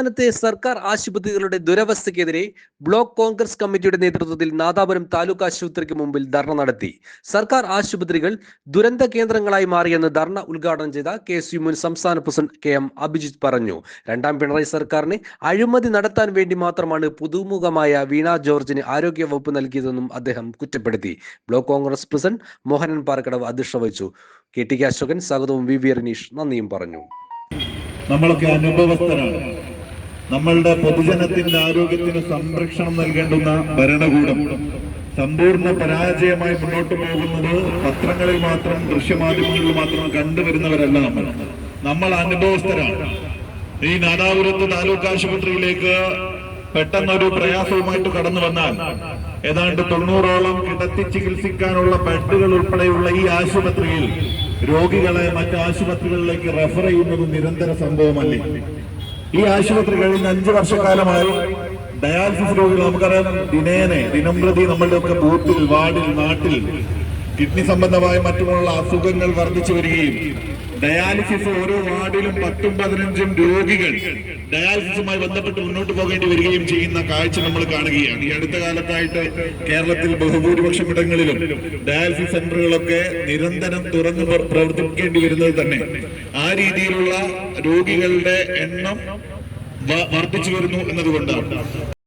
സംസ്ഥാനത്തെ സർക്കാർ ആശുപത്രികളുടെ ദുരവസ്ഥയ്ക്കെതിരെ ബ്ലോക്ക് കോൺഗ്രസ് കമ്മിറ്റിയുടെ നേതൃത്വത്തിൽ നാദാപുരം താലൂക്ക് ആശുപത്രിക്ക് മുമ്പിൽ ധർണ നടത്തി. സർക്കാർ ആശുപത്രികൾ ദുരന്ത കേന്ദ്രങ്ങളായി മാറിയെന്ന് ധർണ ഉദ്ഘാടനം ചെയ്ത കെ എസ് യു മുൻ സംസ്ഥാന പ്രസിഡന്റ് കെ എം അഭിജിത്ത് പറഞ്ഞു. രണ്ടാം പിണറായി സർക്കാരിന് അഴിമതി നടത്താൻ വേണ്ടി മാത്രമാണ് പുതുമുഖമായ വീണ ജോർജിന് ആരോഗ്യ വകുപ്പ് നൽകിയതെന്നും അദ്ദേഹം കുറ്റപ്പെടുത്തി. Block Congress president Mohanan Parkadavu അധ്യക്ഷത വഹിച്ചു. കെ ടി കെ അശോകൻ സ്വാഗതവും വി വി റനീഷ് നന്ദിയും പറഞ്ഞു. നമ്മളൊക്കെ അനുഭവസ്ഥരാണ്. നമ്മളുടെ പൊതുജനത്തിന്റെ ആരോഗ്യത്തിന് സംരക്ഷണം നൽകേണ്ടുന്ന ഭരണകൂടം. സമ്പൂർണ പരാജയമായി മുന്നോട്ട് പോകുന്നത് പത്രങ്ങളിൽ മാത്രം ദൃശ്യമാധ്യമങ്ങളിൽ മാത്രം കണ്ടുവരുന്നവരല്ല. നമ്മൾ നമ്മൾ അനുഭവസ്ഥരാണ്. ഈ നാദാപുരത്ത് താലൂക്ക് ആശുപത്രിയിലേക്ക് പെട്ടെന്നൊരു പ്രയാസവുമായിട്ട് കടന്നു വന്നാൽ ഏതാണ്ട് തൊണ്ണൂറോളം കിടത്തി ചികിത്സിക്കാനുള്ള ബെഡുകൾ ഉൾപ്പെടെയുള്ള ഈ ആശുപത്രിയിൽ രോഗികളെ മറ്റു ആശുപത്രികളിലേക്ക് റെഫർ ചെയ്യുന്നത് നിരന്തര സംഭവമല്ലേ? ഈ ആശുപത്രി കഴിഞ്ഞ അഞ്ചു വർഷക്കാലമായി ഡയാലിസിസ് രോഗികൾ നമുക്കറിയാം ദിനേനെ ദിനംപ്രതി നമ്മളുടെ ഒക്കെ ബൂത്തിൽ വാർഡിൽ നാട്ടിൽ കിഡ്നി സംബന്ധമായ മറ്റുമുള്ള അസുഖങ്ങൾ വർദ്ധിച്ചു വരികയും ഡയാലിസിസ് ഓരോ വാർഡിലും പത്തും പതിനഞ്ചും രോഗികൾ ഡയാലിസിസുമായി ബന്ധപ്പെട്ട് മുന്നോട്ട് പോകേണ്ടി വരികയും ചെയ്യുന്ന കാഴ്ച നമ്മൾ കാണുകയാണ്. ഈ അടുത്ത കാലത്തായിട്ട് കേരളത്തിൽ ബഹുഭൂരിപക്ഷം ഇടങ്ങളിലും ഡയാലിസിസ് സെന്ററുകളൊക്കെ നിരന്തരം തുറന്നു പ്ര- പ്രവർത്തിക്കേണ്ടി വരുന്നത് തന്നെ. ആ രീതിയിലുള്ള രോഗികളുടെ എണ്ണം വർദ്ധിച്ചു വരുന്നു എന്നതുകൊണ്ടാണ്.